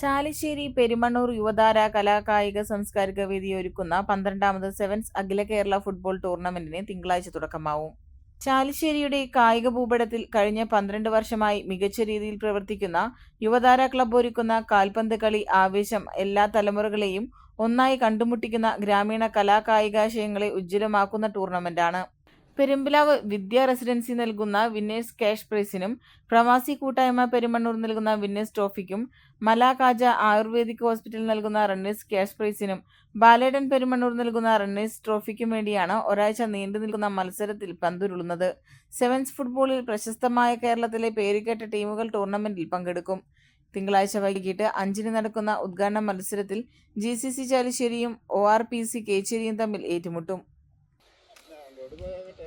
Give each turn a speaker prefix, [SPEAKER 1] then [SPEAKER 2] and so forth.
[SPEAKER 1] ചാലിശ്ശേരി പെരുമണ്ണൂർ യുവതാര കലാകായിക സാംസ്കാരിക വേദി ഒരുക്കുന്ന പന്ത്രണ്ടാമത് സെവൻസ് അഖില കേരള ഫുട്ബോൾ ടൂർണമെന്റിന് തിങ്കളാഴ്ച തുടക്കമാവും. ചാലിശ്ശേരിയുടെ കായിക ഭൂപടത്തിൽ കഴിഞ്ഞ പന്ത്രണ്ട് വർഷമായി മികച്ച രീതിയിൽ പ്രവർത്തിക്കുന്ന യുവതാര ക്ലബ്ബ് ഒരുക്കുന്ന കാൽപന്ത് കളി ആവേശം എല്ലാ തലമുറകളെയും ഒന്നായി കണ്ടുമുട്ടിക്കുന്ന ഗ്രാമീണ കലാകായികാശയങ്ങളെ ഉജ്ജ്വലമാക്കുന്ന ടൂർണമെന്റാണ്. പെരുമ്പിലാവ് വിദ്യാ റെസിഡൻസി നൽകുന്ന വിന്നേഴ്സ് ക്യാഷ് പ്രൈസിനും പ്രവാസി കൂട്ടായ്മ പെരുമണ്ണൂർ നൽകുന്ന വിന്നേഴ്സ് ട്രോഫിക്കും മലാകാജ ആയുർവേദിക് ഹോസ്പിറ്റൽ നൽകുന്ന റണ്ണേഴ്സ് ക്യാഷ് പ്രൈസിനും ബാലേഡൻ പെരുമണ്ണൂർ നൽകുന്ന റണ്ണേഴ്സ് ട്രോഫിക്കും വേണ്ടിയാണ് ഒരാഴ്ച നീണ്ടു നിൽക്കുന്ന മത്സരത്തിൽ പന്തുരുളുന്നത്. സെവൻസ് ഫുട്ബോളിൽ പ്രശസ്തമായ കേരളത്തിലെ പേരുകേട്ട ടീമുകൾ ടൂർണമെന്റിൽ പങ്കെടുക്കും. തിങ്കളാഴ്ച വൈകിട്ട് അഞ്ചിന് നടക്കുന്ന ഉദ്ഘാടന മത്സരത്തിൽ ജി സി സി ചാലിശ്ശേരിയും ഒ ആർ പി സി കേച്ചേരിയും തമ്മിൽ ഏറ്റുമുട്ടും.
[SPEAKER 2] എവിടെ